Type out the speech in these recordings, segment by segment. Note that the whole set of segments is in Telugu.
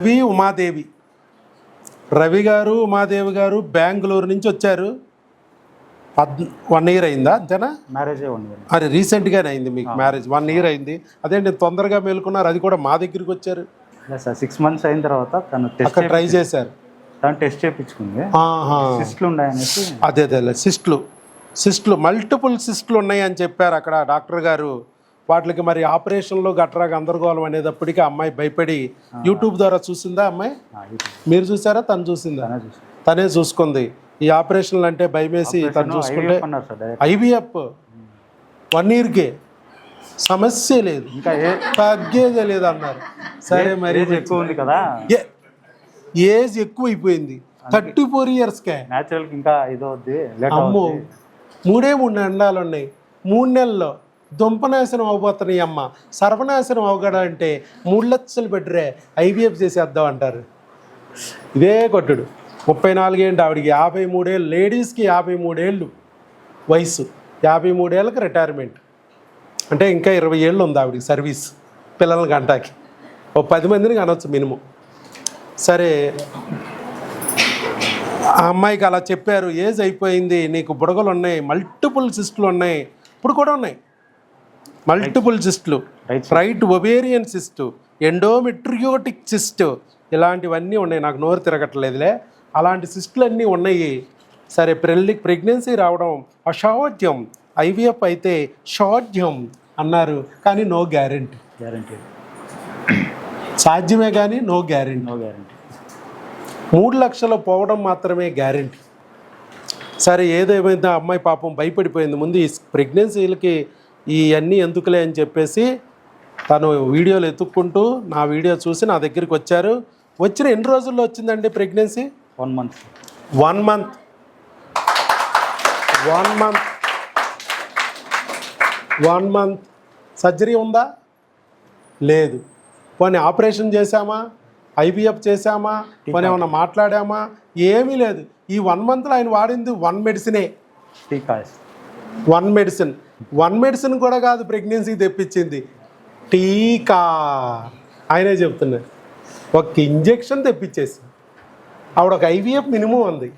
రవి ఉమాదేవి. రవి గారు ఉమాదేవి గారు బెంగళూరు నుంచి వచ్చారు. పద్ వన్ ఇయర్ అయిందా అంతేనా? మ్యారేజ్ అరే రీసెంట్గానే అయింది మీకు మ్యారేజ్ వన్ ఇయర్ అయింది. అదే నేను తొందరగా మేలుకున్నారు. అది కూడా మా దగ్గరికి వచ్చారు. సార్ సిక్స్ మంత్స్ అయిన తర్వాత తను అక్కడ ట్రై చేశారు. తను టెస్ట్ చేయించుకుంది. సిస్ట్లు ఉన్నాయనేసి. అదే అదే సిస్ట్లు సిస్ట్లు మల్టిపుల్ సిస్ట్లు ఉన్నాయి అని చెప్పారు అక్కడ డాక్టర్ గారు. వాటికి మరి ఆపరేషన్లో గట్రా గందరగోళం అనేటప్పటికీ అమ్మాయి భయపడి యూట్యూబ్ ద్వారా చూసిందా అమ్మాయి? మీరు చూసారా? తను చూసిందా? తనే చూసి తనే చూసుకుంది. ఈ ఆపరేషన్లు అంటే భయమేసి తను చూసుకుంటే ఐవీఎఫ్ వన్ ఇయర్కే. సమస్య లేదు. ఇంకా తగ్గేదే లేదు అన్నారు. సరే మరి ఏజ్ ఎక్కువ ఉంది కదా? ఏజ్ ఎక్కువ అయిపోయింది థర్టీ ఫోర్ ఇయర్స్కే. న్యాచురల్ ఇంకా ఇది అమ్మో. మూడే మూడు నెలలు ఉన్నాయి మూడు నెలల్లో. దుంపనాశనం అవ్వబోతున్నాయి అమ్మ. సర్వనాశనం అవగడంటే మూడు లక్షలు పెట్టరే ఐవీఎఫ్ చేసేద్దాం అంటారు. ఇదే కొట్టుడు. ముప్పై నాలుగేంటి ఆవిడికి? యాభై మూడేళ్ళు. లేడీస్కి యాభై మూడేళ్ళు వయసు యాభై మూడేళ్ళకి రిటైర్మెంట్ అంటే ఇంకా ఇరవై ఏళ్ళు ఉంది ఆవిడికి సర్వీస్ పిల్లల గంటకి ఓ పది మందిని కనొచ్చు మినిమం. సరే ఆ అమ్మాయికి అలా చెప్పారు. ఏజ్ అయిపోయింది నీకు బుడగలు ఉన్నాయి మల్టిపుల్ సిస్టులు ఉన్నాయి. ఇప్పుడు కూడా ఉన్నాయి. Multiple సిస్టులు. Right ovarian cyst endometriotic cyst ఇలాంటివన్నీ ఉన్నాయి. నాకు నోరు తిరగట్లేదులే. అలాంటి సిస్టులు అన్నీ ఉన్నాయి. సరే ప్రెల్లి ప్రెగ్నెన్సీ రావడం అసాధ్యం. ఐవీఎఫ్ అయితే షాఢ్యం అన్నారు. కానీ నో గ్యారెంటీ. గ్యారంటీ సాధ్యమే కానీ నో గ్యారెంటీ. No guarantee. మూడు లక్షలు పోవడం మాత్రమే గ్యారెంటీ. సరే ఏదేమైందో అమ్మాయి పాపం భయపడిపోయింది. ముందు ఈ ప్రెగ్నెన్సీలకి ఇవన్నీ ఎందుకులే అని చెప్పేసి తను వీడియోలు ఎత్తుక్కుంటూ నా వీడియో చూసి నా దగ్గరికి వచ్చారు. వచ్చిన ఎన్ని రోజుల్లో వచ్చిందండి pregnancy? One month one month one month one month surgery ఉందా? లేదు. పోనీ ఆపరేషన్ చేశామా? ఐవీఎఫ్ చేశామా? పోనీ ఏమన్నా మాట్లాడామా? ఏమీ లేదు. ఈ వన్ మంత్లో ఆయన వాడింది one మెడిసినే. One medicine. One medicine కూడా కాదు ప్రెగ్నెన్సీ తెప్పించింది. టీకా. ఆయనే చెప్తున్నారు. ఒక ఇంజెక్షన్ తెప్పించేసి ఆవిడ ఒక ఐవీఎఫ్ మినిమం ఉంది.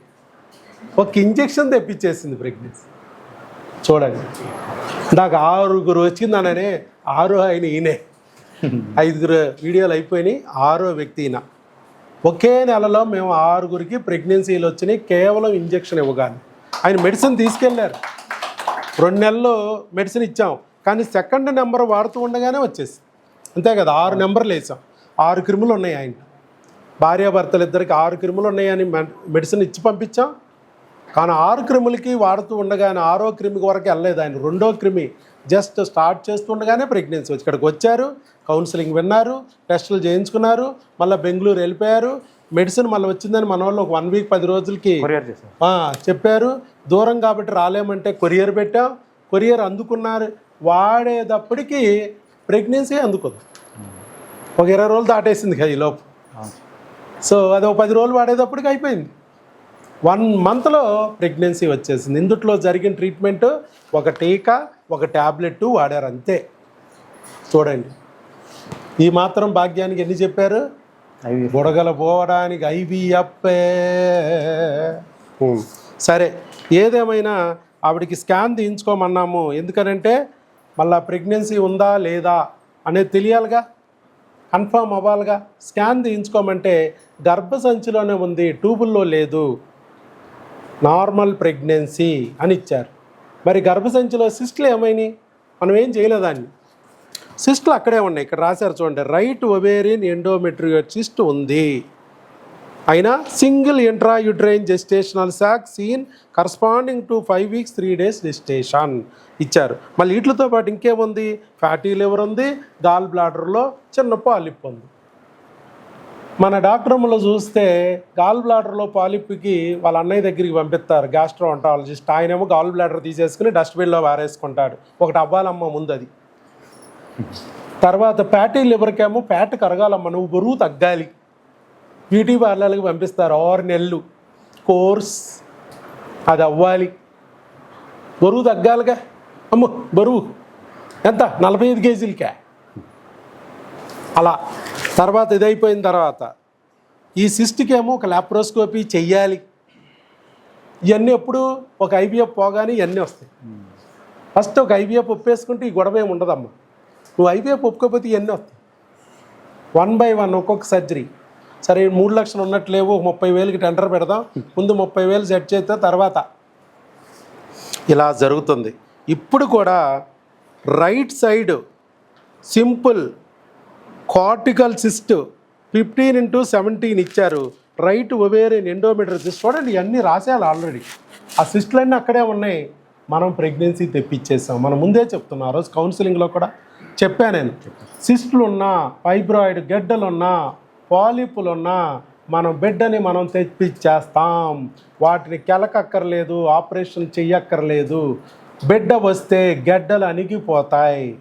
ఒక ఇంజెక్షన్ తెప్పించేసింది ప్రెగ్నెన్సీ. చూడండి. నాకు ఆరుగురు వచ్చిందననే ఆరో ఆయన ఈయనే. ఐదుగురు వీడియోలు అయిపోయినాయి. ఆరో వ్యక్తి ఈయన. ఒకే నెలలో మేము ఆరుగురికి ప్రెగ్నెన్సీలు వచ్చినాయి. కేవలం ఇంజెక్షన్ ఇవ్వగానే. ఆయన మెడిసిన్ తీసుకెళ్ళారు రెండు నెలలు మెడిసిన్ ఇచ్చాం. కానీ సెకండ్ నెంబర్ వాడుతూ ఉండగానే వచ్చేసి అంతే కదా ఆరు నెంబర్లు వేసాం. ఆరు క్రిములు ఉన్నాయి ఆయన. భార్యాభర్తలు ఇద్దరికి ఆరు క్రిములు ఉన్నాయని మె- మెడిసిన్ ఇచ్చి పంపించాం. కానీ ఆరు క్రిములకి వాడుతూ ఉండగానే ఆరో క్రిమికి వరకు వెళ్ళలేదు ఆయన. రెండో క్రిమి జస్ట్ స్టార్ట్ చేస్తుండగానే ప్రెగ్నెన్సీ వచ్చి ఇక్కడికి వచ్చారు కౌన్సిలింగ్ విన్నారు టెస్టులు చేయించుకున్నారు మళ్ళీ బెంగళూరు వెళ్ళిపోయారు మెడిసిన్ మళ్ళీ వచ్చిందని మన వాళ్ళు ఒక వన్ వీక్ పది రోజులకి చెప్పారు. దూరం కాబట్టి రాలేమంటే కొరియర్ పెట్టాం. కొరియర్ అందుకున్నారు. వాడేటప్పటికి ప్రెగ్నెన్సీ అందుకోదు. ఒక ఇరవై రోజులు దాటేసింది కదా ఈ లోపు. అవును. సో అది ఒక పది రోజులు వాడేటప్పటికి అయిపోయింది. వన్ మంత్లో ప్రెగ్నెన్సీ వచ్చేసింది. ఇందుట్లో జరిగిన ట్రీట్మెంట్ ఒక టీకా ఒక ట్యాబ్లెట్ వాడారు అంతే. చూడండి. ఈ మాత్రం భాగ్యానికి ఎన్ని చెప్పారు? బుడగల పోవడానికి ఐబిఎఫ్ఏ సరే ఏదేమైనా ఆవిడకి స్కాన్ తీయించుకోమన్నాము. ఎందుకనంటే మళ్ళా ప్రెగ్నెన్సీ ఉందా లేదా అనేది తెలియాలిగా? కన్ఫామ్ అవ్వాలిగా? స్కాన్ తీయించుకోమంటే గర్భసంచిలోనే ఉంది ట్యూబుల్లో లేదు. నార్మల్ ప్రెగ్నెన్సీ అని ఇచ్చారు. మరి గర్భసంచిలో సిస్ట్లు ఏమైనాయి? మనం ఏం చేయలేదాన్ని? సిస్ట్లు అక్కడే ఉన్నాయి. ఇక్కడ రాశారు చూడండి. రైట్ ఒవేరియన్ ఎండోమెట్రియో సిస్ట్ ఉంది. అయినా single intrauterine gestational sac seen corresponding to five weeks three days gestation ఇచ్చారు. మళ్ళీ వీటితో పాటు ఇంకేముంది? ఫ్యాటీ లివర్ ఉంది. గాల్ బ్లాడర్లో చిన్న పాలిప్ ఉంది. మన డాక్టర్లో చూస్తే గాల్ బ్లాడర్లో పాలిప్కి వాళ్ళ అన్నయ్య దగ్గరికి పంపిస్తారు. గ్యాస్ట్రోంటాలజిస్ట్ ఆయనేమో గాల్ బ్లాడర్ తీసేసుకుని డస్ట్బిన్లో వారేసుకుంటాడు. ఒకటి అవ్వాలమ్మ ముందు అది తర్వాత ఫ్యాటీ లివర్కేమో ఫ్యాట్ కరగాలమ్మ నువ్వు బరువు తగ్గాలి. బ్యూటీ పార్లర్కి పంపిస్తారు ఆరు నెలలు. కోర్స్. అది అవ్వాలి. బరువు తగ్గాలిగా? అమ్మ బరువు. ఎంత? నలభై ఐదు కేజీలకే. అలా. తర్వాత ఇది అయిపోయిన తర్వాత ఈ సిస్ట్కేమో ఒక లాప్రోస్కోపీ చెయ్యాలి. ఇవన్నీ ఎప్పుడు ఒక ఐవీఎఫ్ పోగానే ఇవన్నీ వస్తాయి. ఫస్ట్ ఒక ఐవీఎఫ్ ఒప్పేసుకుంటే ఈ గొడవ ఏమి ఉండదమ్మా. నువ్వు ఐవీఎఫ్ ఒప్పుకోకపోతే ఇవన్నీ వస్తాయి. వన్ బై వన్ ఒక్కొక్క సర్జరీ సరే మూడు లక్షలు ఉన్నట్లేవు లేవు ముప్పై వేలకి టెండర్ పెడదాం. ముందు ముప్పై వేలు సెట్ చేస్తే తర్వాత. ఇలా జరుగుతుంది. ఇప్పుడు కూడా right side simple cortical cyst fifteen into seventeen ఇచ్చారు. రైట్ ఒవేరియన్ ఎండోమీటర్ సిస్ట్ చూడండి ఇవన్నీ రాసేయాలి ఆల్రెడీ ఆ సిస్టులన్నీ అక్కడే ఉన్నాయి. మనం ప్రెగ్నెన్సీ తెప్పించేసాం. మనం ముందే చెప్తున్నాం ఆ రోజు కౌన్సిలింగ్లో కూడా. చెప్పా నేను. సిస్టులు ఉన్నా ఫైబ్రాయిడ్ గెడ్డలున్నా పాలిపులున్నా మనం బిడ్డని మనం తెప్పించేస్తాం. వాటిని కెలకక్కర్లేదు ఆపరేషన్ చెయ్యక్కర్లేదు. బిడ్డ వస్తే గెడ్డలు అణిగిపోతాయి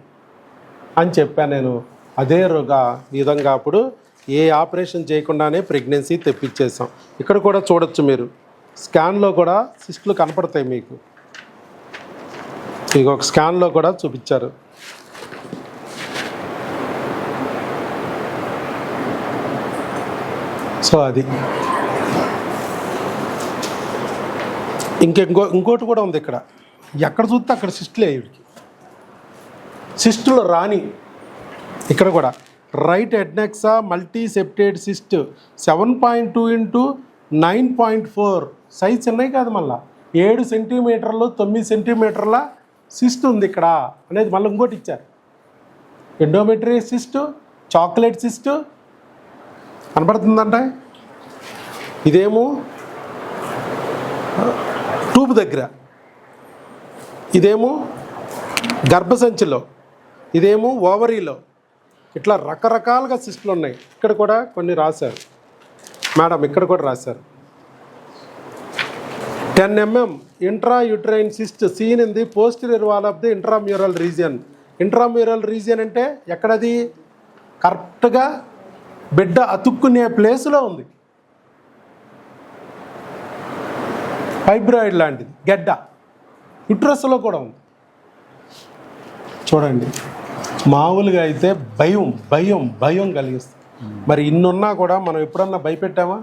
అని చెప్పాను నేను. అదే రుగా విధంగా అప్పుడు ఏ ఆపరేషన్ చేయకుండానే ప్రెగ్నెన్సీ తెప్పించేసాం ఇక్కడ కూడా చూడొచ్చు మీరు. స్కాన్లో కూడా సిస్టులు కనపడతాయి మీకు. ఇక ఒక స్కాన్లో కూడా చూపించారు. సో అది. ఇంకెంకో ఇంకోటి కూడా ఉంది ఇక్కడ. ఎక్కడ చూస్తే అక్కడ సిస్టులే వీడికి. సిస్టులు రాని ఇక్కడ కూడా. Right adnexa multi septated cyst seven point two into nine point four. Size చిన్నవి కాదు మళ్ళా. ఏడు సెంటీమీటర్లు తొమ్మిది సెంటీమీటర్ల సిస్ట్ ఉంది ఇక్కడ అనేది మళ్ళీ ఇంకోటి ఇచ్చారు. ఎండోమెట్రీ సిస్ట్ చాక్లెట్ సిస్ట్ కనపడుతుందంట ఇదేమో ట్యూబ్ దగ్గర. ఇదేమో గర్భసంచిలో. ఇదేమో ఓవరీలో. ఇట్లా రకరకాలుగా సిస్టులు ఉన్నాయి. ఇక్కడ కూడా కొన్ని రాశారు. మేడం ఇక్కడ కూడా రాశారు. Ten mm intra uterine cyst seen in the posterior wall of the intramural region intramural region అంటే ఎక్కడది? కరెక్ట్గా బిడ్డ అతుక్కునే ప్లేస్లో ఉంది. ఫైబ్రాయిడ్ లాంటిది గడ్డ. యుట్రస్లో కూడా ఉంది. చూడండి మామూలుగా అయితే భయం భయం భయం కలిగిస్తుంది. మరి ఇన్నున్నా కూడా మనం ఎప్పుడన్నా భయపెట్టామా?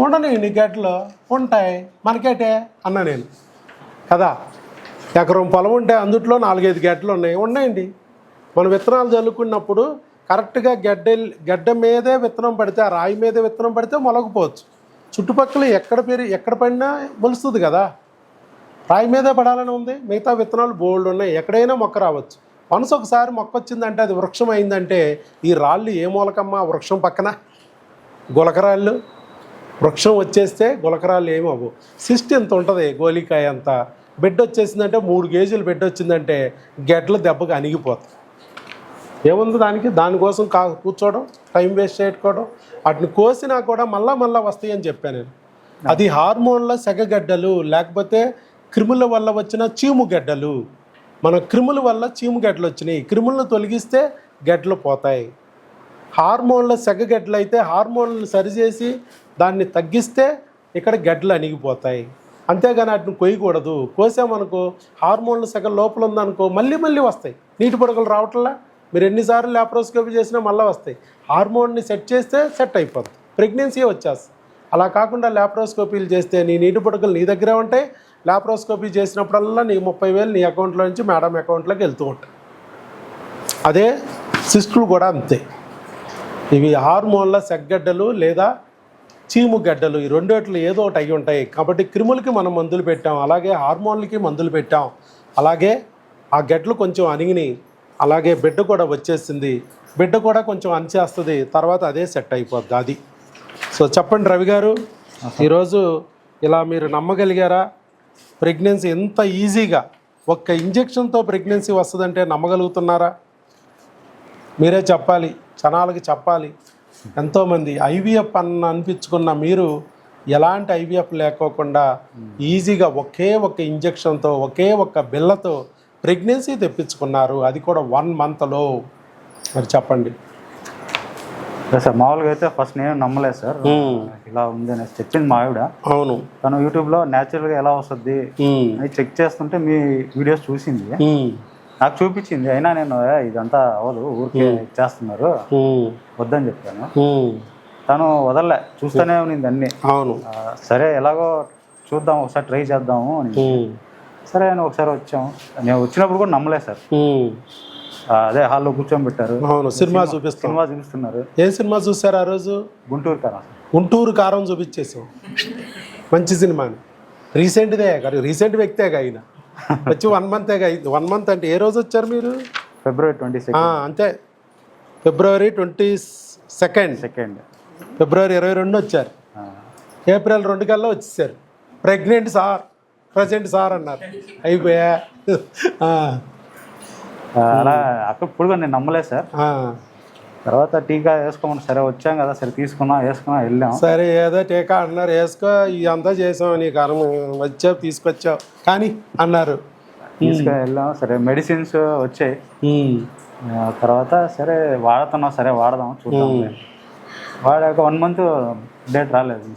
ఉండని నీ గట్లో ఉంటాయి మనకేటే అన్నా నేను. కదా? ఎకరం పొలం ఉంటే అందుట్లో నాలుగైదు గడ్డలు ఉన్నాయి. ఉన్నాయండి. మనం విత్తనాలు చల్లుకున్నప్పుడు కరెక్ట్గా గడ్డ గడ్డ మీదే విత్తనం పడితే ఆ రాయి మీదే విత్తనం పడితే మొలకపోవచ్చు. చుట్టుపక్కల ఎక్కడ పెరి ఎక్కడ పడినా మొలుస్తుంది కదా. రాయి మీదే పడాలని ఉంది. మిగతా విత్తనాలు బోల్డ్ ఉన్నాయి. ఎక్కడైనా మొక్క రావచ్చు. మనసు ఒకసారి మొక్క వచ్చిందంటే అది వృక్షం అయిందంటే ఈ రాళ్ళు ఏ మూలకమ్మా? వృక్షం పక్కన. గులకరాళ్ళు. వృక్షం వచ్చేస్తే గులకరాళ్ళు ఏమి అవ్వవు సిస్ట్ ఎంత ఉంటుంది? గోలికాయ అంత బిడ్డ వచ్చేసిందంటే మూడు కేజీలు బిడ్డ వచ్చిందంటే గెడ్లు దెబ్బకు అణిగిపోతాయి. ఏముంది దానికి? దానికోసం కా కూర్చోవడం టైం వేస్ట్ చేసుకోవడం వాటిని కోసినా కూడా మళ్ళా మళ్ళీ వస్తాయి అని చెప్పాను నేను. అది హార్మోన్ల సెగగడ్డలు లేకపోతే క్రిముల వల్ల వచ్చిన చీము గడ్డలు మన క్రిముల వల్ల చీము గడ్డలు వచ్చినాయి. క్రిములను తొలగిస్తే గడ్డలు పోతాయి. హార్మోన్ల సెగగడ్డలు అయితే హార్మోన్లను సరిచేసి దాన్ని తగ్గిస్తే ఇక్కడ గడ్డలు అణిగిపోతాయి. అంతేగాని వాటిని కొయ్యకూడదు. కోసామనుకో హార్మోన్ల సెగ లోపల ఉందనుకో మళ్ళీ మళ్ళీ వస్తాయి. నీటి పొడగలు రావట్లా? మీరు ఎన్నిసార్లు లాప్రోస్కోపీ చేసినా మళ్ళీ వస్తాయి. హార్మోన్ని సెట్ చేస్తే సెట్ అయిపోద్ది. ప్రెగ్నెన్సీ వచ్చేస్తుంది. అలా కాకుండా లాప్రోస్కోపీలు చేస్తే నీ నీటి పుడకలు నీ దగ్గరే ఉంటాయి. లాప్రోస్కోపీ చేసినప్పుడల్లా నీ ముప్పై వేలు నీ అకౌంట్లో నుంచి మేడం అకౌంట్లోకి వెళ్తూ ఉంటాయి. అదే సిస్టులు కూడా అంతే. ఇవి హార్మోన్ల సెగ్గడ్డలు లేదా చీము గడ్డలు. ఈ రెండోట్లు ఏదో ఒకటి అయి ఉంటాయి. కాబట్టి క్రిములకి మనం మందులు పెట్టాం. అలాగే హార్మోన్లకి మందులు పెట్టాం. అలాగే ఆ గడ్డలు కొంచెం అణిగిని అలాగే బిడ్డ కూడా వచ్చేసింది. బిడ్డ కూడా కొంచెం అనిచేస్తుంది తర్వాత అదే సెట్ అయిపోద్ది అది. సో చెప్పండి రవి గారు ఈరోజు ఇలా మీరు నమ్మగలిగారా? ప్రెగ్నెన్సీ ఎంత ఈజీగా ఒక్క ఇంజెక్షన్తో ప్రెగ్నెన్సీ వస్తుందంటే నమ్మగలుగుతున్నారా? మీరే చెప్పాలి జనాలకి చెప్పాలి. ఎంతోమంది ఐవీఎఫ్ అన్న అనిపించుకున్న మీరు ఎలాంటి ఐవీఎఫ్ లేకోకుండా ఈజీగా ఒకే ఒక్క ఇంజెక్షన్తో ఒకే ఒక్క బిల్లతో ప్రెగ్నెన్సీ తెప్పించుకున్నారు. అది కూడా వన్ మంత్లో మరి చెప్పండి. సార్ మామూలుగా అయితే ఫస్ట్ నేను నమ్మలేదు సార్. ఇలా ఉంది అనేసి చెప్పింది మా ఆవిడ. అవును. తను యూట్యూబ్లో న్యాచురల్గా ఎలా వస్తుంది అని చెక్ చేస్తుంటే మీ వీడియోస్ చూసింది. నాకు చూపించింది. అయినా నేను "ఏ, ఇదంతా అవ్వదు ఊరికే చేస్తున్నారు. వద్దని చెప్పాను. తను వదలలే. చూస్తూనే ఉన్నింది అన్ని. అవును. సరే ఎలాగో చూద్దాం ఒకసారి ట్రై చేద్దాము అని. సరే అని ఒకసారి వచ్చాం. నేను వచ్చినప్పుడు కూడా నమ్మలేదు సార్. అదే హాల్లో కూర్చొని పెట్టారు. అవును సినిమా చూపిస్తాం. సినిమా చూపిస్తున్నారు. ఏ సినిమా చూసారు ఆ రోజు? గుంటూరు కారా గుంటూరు కారం చూపించేసాం మంచి సినిమా రీసెంట్దే కానీ రీసెంట్ వ్యక్తే అయిన వచ్చి వన్ మంత్ అయింది. వన్ మంత్ అంటే ఏ రోజు వచ్చారు మీరు? ఫిబ్రవరి ట్వంటీ అంతే. February twenty second. సెకండ్. ఫిబ్రవరి ఇరవై రెండు వచ్చారు. ఏప్రిల్ రెండు కల్లా వచ్చేసారు. Pregnant sir. ప్రజెంట్ సార్ అన్నారు. అయిపోయా? అలా అక్కడ ఇప్పుడు కూడా నేను నమ్మలేదు సార్. తర్వాత టీకా వేసుకోమని సరే వచ్చాం కదా సరే తీసుకున్నాం వేసుకున్నాం వెళ్ళాం. సరే ఏదో టీకా అన్నారు వేసుకో ఇదంతా చేసాం నీ కారం వచ్చావు తీసుకొచ్చావు. కానీ అన్నారు. తీసుకుని వెళ్ళాం సరే మెడిసిన్స్ వచ్చాయి. తర్వాత సరే వాడుతున్నాం సరే వాడదాం చూద్దాం వాడాక వన్ మంత్ డేట్ రాలేదు.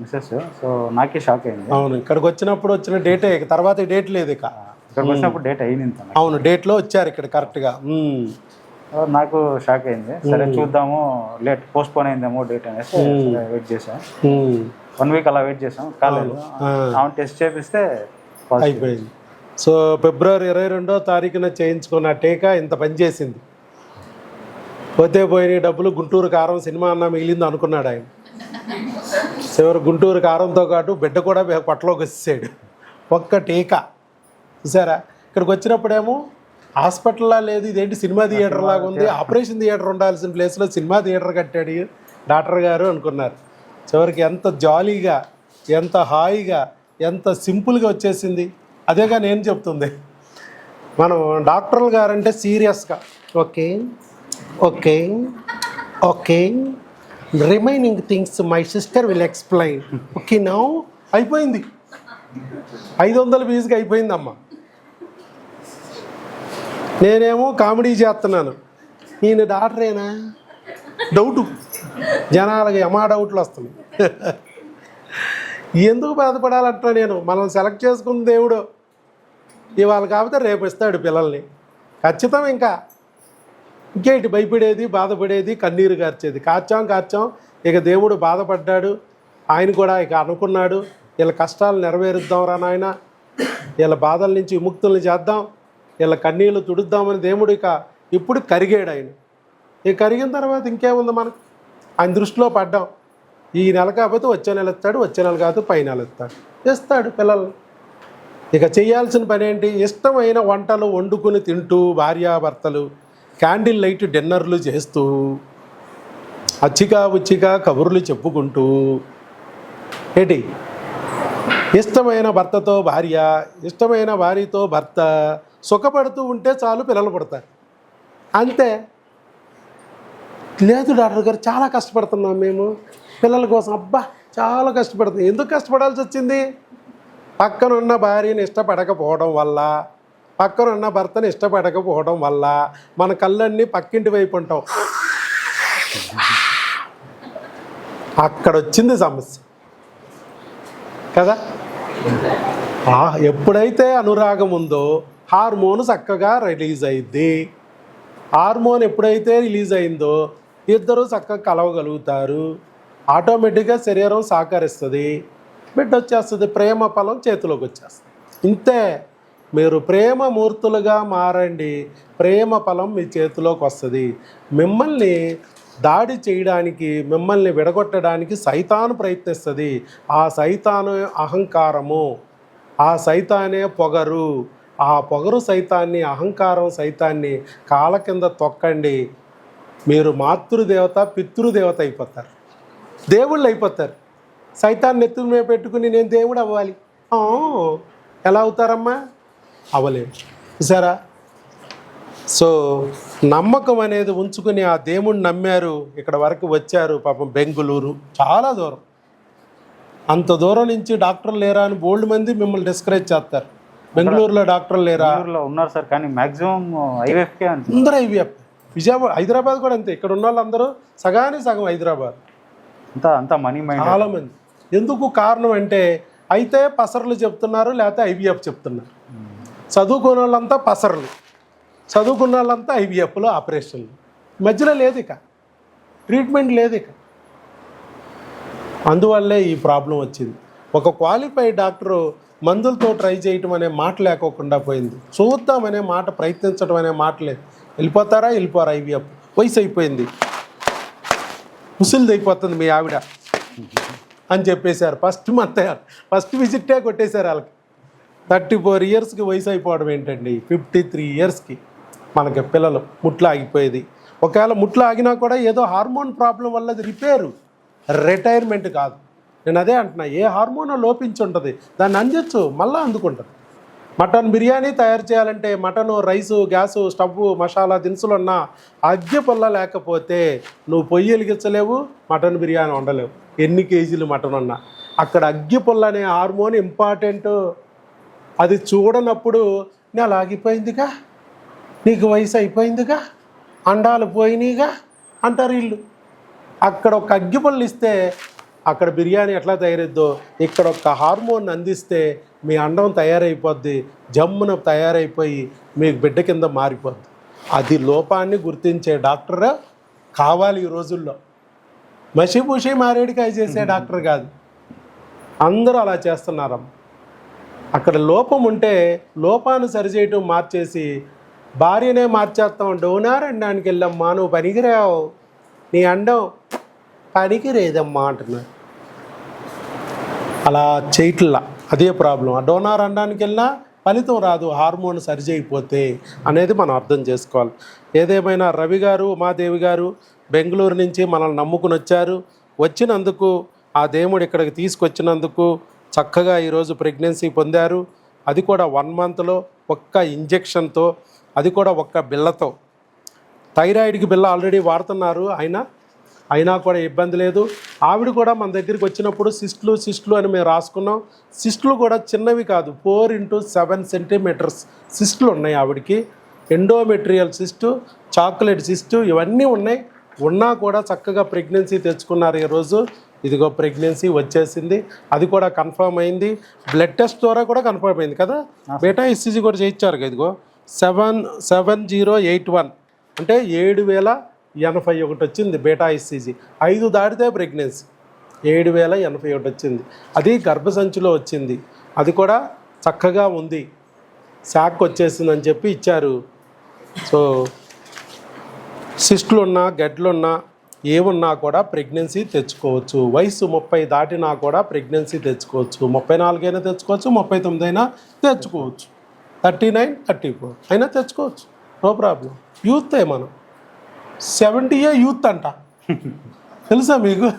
మిస్సెస్ సో నాకే షాక్ అయింది. అవును ఇక్కడికి వచ్చినప్పుడు వచ్చిన డేటే ఇక తర్వాత డేట్ లేదు ఇక. ఇక్కడికి వచ్చినప్పుడు డేట్ అయింది. అవును డేట్లో వచ్చారు ఇక్కడ కరెక్ట్గా నాకు షాక్ అయింది. సరే చూద్దాము లేట్ పోస్ట్ పోన్ అయిందేమో డేట్ అనేసి వెయిట్ చేసాం వన్ వీక్ అలా వెయిట్ చేసాం కాలేదు. ఆమె టెస్ట్ చేపిస్తే అయిపోయింది. సో ఫిబ్రవరి ఇరవై రెండో తారీఖున చేయించుకున్న టీకా ఇంత పనిచేసింది పోతే పోయిన డబ్బులు గుంటూరు కారం సినిమా అన్న మిగిలింది అనుకున్నాడు ఆయన. చివరి గుంటూరు కారంతో పాటు బిడ్డ కూడా పొట్టలోకి వచ్చేసాడు. ఒక్క టీకా. చూసారా? ఇక్కడికి వచ్చినప్పుడేమో హాస్పిటల్లా లేదు ఇదేంటి సినిమా థియేటర్ లాగా ఉంది ఆపరేషన్ థియేటర్ ఉండాల్సిన ప్లేస్లో సినిమా థియేటర్ కట్టాడు డాక్టర్ గారు అనుకున్నారు. చివరికి ఎంత జాలీగా ఎంత హాయిగా ఎంత సింపుల్గా వచ్చేసింది. అదేగా నేను చెప్తుంది? మనం డాక్టర్లు గారంటే సీరియస్గా. Okay. Okay. Okay. Remaining things my sister will explain okay now అయిపోయింది. ఐదు వందల ఫీజుకి అయిపోయిందమ్మా. నేనేమో కామెడీ చేస్తున్నాను. ఈయన డాక్టరేనా డౌటు జనాలకి ఎమా డౌట్లు వస్తున్నాయి. ఎందుకు బాధపడాలంటున్నా నేను? మనం సెలెక్ట్ చేసుకున్న దేవుడు. ఇవాళ కాకపోతే రేపు ఇస్తాడు పిల్లల్ని. ఖచ్చితం ఇంకా. ఇంకేటి భయపడేది బాధపడేది కన్నీరు కార్చేది కార్చాం కార్చాం. ఇక దేవుడు బాధపడ్డాడు. ఆయన కూడా ఇక అనుకున్నాడు. వీళ్ళ కష్టాలు నెరవేరుద్దాం రా నాయన. వీళ్ళ బాధల నుంచి విముక్తుల్ని చేద్దాం. వీళ్ళ కన్నీళ్ళు తుడుద్దామని దేవుడు ఇక ఇప్పుడు కరిగాడు ఆయన. ఇక కరిగిన తర్వాత ఇంకేముంది మనకు? ఆయన దృష్టిలో పడ్డాం. ఈ నెల కాకపోతే వచ్చే నెల ఇస్తాడు వచ్చే నెల కాకపోతే పై నెల ఇస్తాడు. ఇస్తాడు పిల్లల్ని ఇక చేయాల్సిన పని ఏంటి? ఇష్టమైన వంటలు వండుకుని తింటూ భార్యాభర్తలు క్యాండిల్ లైట్ డిన్నర్లు చేస్తూ అచ్చిగా ఉచ్చిగా కబుర్లు చెప్పుకుంటూ ఏంటి? ఇష్టమైన భర్తతో భార్య ఇష్టమైన భార్యతో భర్త సుఖపడుతూ ఉంటే చాలు పిల్లలు పడతారు. అంతే. లేదు డాక్టర్ గారు చాలా కష్టపడుతున్నాం మేము. పిల్లల కోసం అబ్బా చాలా కష్టపడుతుంది ఎందుకు కష్టపడాల్సి వచ్చింది? పక్కనున్న భార్యను భార్యని ఇష్టపడకపోవడం వల్ల పక్కన ఉన్న ఇష్టపడకపోవడం వల్ల మన కళ్ళన్నీ పక్కింటి వైపు ఉంటాం అక్కడ వచ్చింది సమస్య. కదా? ఎప్పుడైతే అనురాగం ఉందో హార్మోన్ చక్కగా రిలీజ్ అయింది హార్మోన్ ఎప్పుడైతే రిలీజ్ అయిందో ఇద్దరు చక్కగా కలవగలుగుతారు. ఆటోమేటిక్గా శరీరం సహకరిస్తుంది. బిడ్డ వచ్చేస్తుంది ప్రేమ ఫలం చేతిలోకి వచ్చేస్తుంది ఇంతే. మీరు ప్రేమ మూర్తులుగా మారండి. ప్రేమ ఫలం మీ చేతిలోకి వస్తుంది. మిమ్మల్ని దాడి చేయడానికి మిమ్మల్ని విడగొట్టడానికి సైతాను ప్రయత్నిస్తుంది. ఆ సైతాను అహంకారము. ఆ సైతానే పొగరు. ఆ పొగరు సైతాన్ని అహంకారం సైతాన్ని కాళ్ళ కింద తొక్కండి. మీరు మాతృదేవత పితృదేవత అయిపోతారు. దేవుళ్ళు అయిపోతారు. సైతాన్ని ఎత్తు మీద పెట్టుకుని నేను దేవుడు అవ్వాలి. ఎలా అవుతారమ్మా? అవ్వలేము చూసారా? సో నమ్మకం అనేది ఉంచుకుని ఆ దేవుణ్ణి నమ్మారు ఇక్కడ వరకు వచ్చారు పాపం బెంగుళూరు. చాలా దూరం. అంత దూరం నుంచి డాక్టర్లు లేరా అని బోల్డ్ మంది మిమ్మల్ని డిస్కరేజ్ చేస్తారు. బెంగళూరులో డాక్టర్లు లేరా? ఉన్నారు సార్ కానీ మాక్సిమం ఐవీఎఫ్కే అందరూ ఐవీఎఫ్. విజయవాడ హైదరాబాద్ కూడా అంతే. ఇక్కడ ఉన్న వాళ్ళందరూ సగానికి సగం హైదరాబాద్. అంతా అంతా మనీ మైండ్ చాలా మంది. ఎందుకు కారణం అంటే అయితే పసర్లు చెప్తున్నారు లేకపోతే ఐవీఎఫ్ చెప్తున్నారు. చదువుకున్న వాళ్ళంతా పసరలు. చదువుకున్న వాళ్ళంతా ఐవీఎఫ్లు ఆపరేషన్లు. మధ్యలో లేదు ఇక ట్రీట్మెంట్ లేదు ఇక అందువల్లే ఈ ప్రాబ్లం వచ్చింది. ఒక క్వాలిఫైడ్ డాక్టరు మందులతో ట్రై చేయటం అనే మాట లేకోకుండా పోయింది. చూద్దాం అనే మాట ప్రయత్నించడం అనే మాట లేదు. వెళ్ళిపోతారా? వెళ్ళిపోరా ఐవీఎఫ్. వయసు అయిపోయింది. ముసిలిది అయిపోతుంది మీ ఆవిడ. అని చెప్పేశారు. ఫస్ట్ మంత్ ఫస్ట్ విజిట్టే కొట్టేశారు వాళ్ళకి. థర్టీ ఫోర్ ఇయర్స్కి వయసు అయిపోవడం ఏంటండి? ఫిఫ్టీ త్రీ ఇయర్స్కి మనకి పిల్లలు ముట్లు ఆగిపోయేది ఒకవేళ ముట్లు ఆగినా కూడా ఏదో హార్మోన్ ప్రాబ్లం వల్ల అది రిపేరు. రిటైర్మెంట్ కాదు. నేను అదే అంటున్నా ఏ హార్మోన్ లోపించి ఉంటుంది దాన్ని అందించు మళ్ళీ అందుకుంటుంది. మటన్ బిర్యానీ తయారు చేయాలంటే mutton rice gas stove masala దినుసులు ఉన్న అగ్గి పుల్ల లేకపోతే నువ్వు పొయ్యి వెలిగించలేవు మటన్ బిర్యానీ వండలేవు. ఎన్ని కేజీలు మటన్ ఉన్నా అక్కడ అగ్గి పుల్ల అనే హార్మోన్ ఇంపార్టెంట్. అది చూడనప్పుడు నెల ఆగిపోయిందిగా? నీకు వయసు అయిపోయిందిగా? అండాలు పోయినాయిగా అంటారు వీళ్ళు అక్కడ ఒక అగ్గిపుల్లు ఇస్తే అక్కడ బిర్యానీ ఎట్లా తయారైద్దో ఇక్కడ ఒక హార్మోన్ అందిస్తే మీ అండం తయారైపోద్ది జమ్మున తయారైపోయి మీకు బిడ్డ కింద మారిపోద్ది. అది లోపాన్ని గుర్తించే డాక్టర్ కావాలి ఈ రోజుల్లో. మసిపూసి మారేడికాయ చేసే డాక్టర్ కాదు. అందరూ అలా చేస్తున్నారమ్మ. అక్కడ లోపం ఉంటే లోపాన్ని సరిచేయటం మార్చేసి భార్యనే మార్చేస్తాం. డోనార్ అండానికి వెళ్ళమ్మా నువ్వు పనికిరావు. నీ అండం పనికిరేదమ్మా అంటున్నాడు. అలా చేయట్లా అదే ప్రాబ్లం. ఆ డోనార్ అనడానికి వెళ్ళినా ఫలితం రాదు హార్మోన్ సరిచేయకపోతే అనేది మనం అర్థం చేసుకోవాలి. ఏదేమైనా రవి గారు ఉమాదేవి గారు బెంగళూరు నుంచి మనల్ని నమ్ముకుని వచ్చారు. వచ్చినందుకు ఆ దేవుడు ఇక్కడికి తీసుకొచ్చినందుకు చక్కగా ఈరోజు ప్రెగ్నెన్సీ పొందారు. అది కూడా వన్ మంత్లో ఒక్క ఇంజెక్షన్తో అది కూడా ఒక్క బిళ్ళతో. థైరాయిడ్కి బిల్ల ఆల్రెడీ వాడుతున్నారు అయినా అయినా కూడా ఇబ్బంది లేదు. ఆవిడ కూడా మన దగ్గరికి వచ్చినప్పుడు సిస్ట్లు సిస్ట్లు అని మేము రాసుకున్నాం. సిస్ట్లు కూడా చిన్నవి కాదు ఫోర్ ఇంటూ సెవెన్ సెంటీమీటర్స్ సిస్ట్లు ఉన్నాయి ఆవిడకి. ఎండోమెట్రియల్ సిస్టు చాక్లెట్ సిస్టు ఇవన్నీ ఉన్నాయి. ఉన్నా కూడా చక్కగా ప్రెగ్నెన్సీ తెచ్చుకున్నారు ఈరోజు ఇదిగో ప్రెగ్నెన్సీ వచ్చేసింది. అది కూడా కన్ఫర్మ్ అయింది. బ్లడ్ టెస్ట్ ద్వారా కూడా కన్ఫర్మ్ అయింది కదా? బేటా ఇస్సీజీ కూడా చేయించారు కదా ఇదిగో? Seven seven zero eight one. అంటే ఏడు వేల ఎనభై ఒకటి వచ్చింది బేటా ఇస్సీజీ ఐదు దాటితే ప్రెగ్నెన్సీ. ఏడు వేల ఎనభై ఒకటి వచ్చింది. అది గర్భసంచిలో వచ్చింది. అది కూడా చక్కగా ఉంది. శాక్ వచ్చేసిందని చెప్పి ఇచ్చారు. సో సిస్టులు ఉన్నా గడ్లున్నా ఏమున్నా కూడా ప్రెగ్నెన్సీ తెచ్చుకోవచ్చు. వయసు ముప్పై దాటినా కూడా ప్రెగ్నెన్సీ తెచ్చుకోవచ్చు. ముప్పై నాలుగైనా తెచ్చుకోవచ్చు ముప్పై తొమ్మిది అయినా తెచ్చుకోవచ్చు. థర్టీ నైన్ థర్టీ ఫోర్ అయినా తెచ్చుకోవచ్చు. No problem. యూతే మనం. సెవెంటీయే యూత్ అంట. తెలుసా మీకు?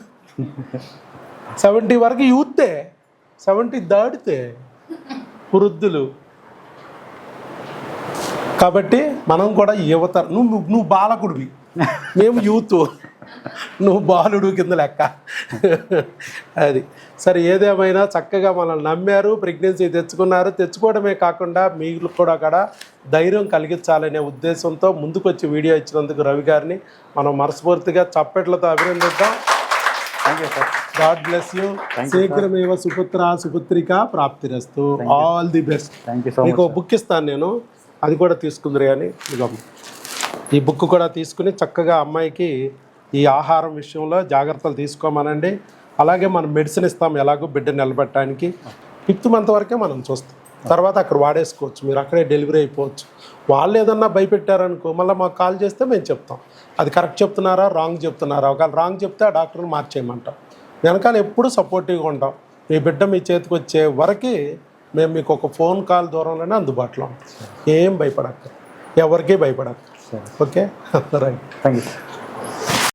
సెవెంటీ వరకు యూతే. సెవెంటీ దాటితే వృద్ధులు. కాబట్టి మనం కూడా యువత నువ్వు నువ్వు- నువ్వు బాలకుడివి. మేము యూత్. నువ్వు బాలుడు కింద లెక్క. అది. సరే ఏదేమైనా చక్కగా మనల్ని నమ్మారు ప్రెగ్నెన్సీ తెచ్చుకున్నారు. తెచ్చుకోవడమే కాకుండా మీకు కూడా అక్కడ ధైర్యం కలిగించాలనే ఉద్దేశంతో ముందుకొచ్చి వీడియో ఇచ్చినందుకు రవి గారిని మనం మనస్ఫూర్తిగా చప్పట్లతో అభినందిద్దాం. గాడ్ బ్లెస్ యూ శీఘ్రమేవ సుపుత్ర సుపుత్రిక ప్రాప్తిరస్తు. ఆల్ ది బెస్ట్ మీకు బుక్ ఇస్తాను నేను. అది కూడా తీసుకుందరు కానీ ఈ బుక్ కూడా తీసుకుని చక్కగా అమ్మాయికి ఈ ఆహారం విషయంలో జాగ్రత్తలు తీసుకోమనండి. అలాగే మనం మెడిసిన్ ఇస్తాం ఎలాగో బిడ్డ నిలబెట్టడానికి. ఫిఫ్త్ మంత్ వరకే మనం చూస్తాం. తర్వాత అక్కడ వాడేసుకోవచ్చు. మీరు అక్కడే డెలివరీ అయిపోవచ్చు. వాళ్ళు ఏదన్నా భయపెట్టారనుకో మళ్ళీ మాకు కాల్ చేస్తే మేము చెప్తాం. అది కరెక్ట్ చెప్తున్నారా? రాంగ్ చెప్తున్నారా? ఒకవేళ రాంగ్ చెప్తే ఆ డాక్టర్ని మార్చేయమంటాం. వెనకాల ఎప్పుడు సపోర్టివ్గా ఉంటాం. మీ బిడ్డ మీ చేతికి వచ్చే వరకు మేము మీకు ఒక ఫోన్ కాల్ దూరంలోనే అందుబాటులో ఉంటాం. ఏం భయపడక్క ఎవరికీ భయపడక్క ఓకే? Right thank you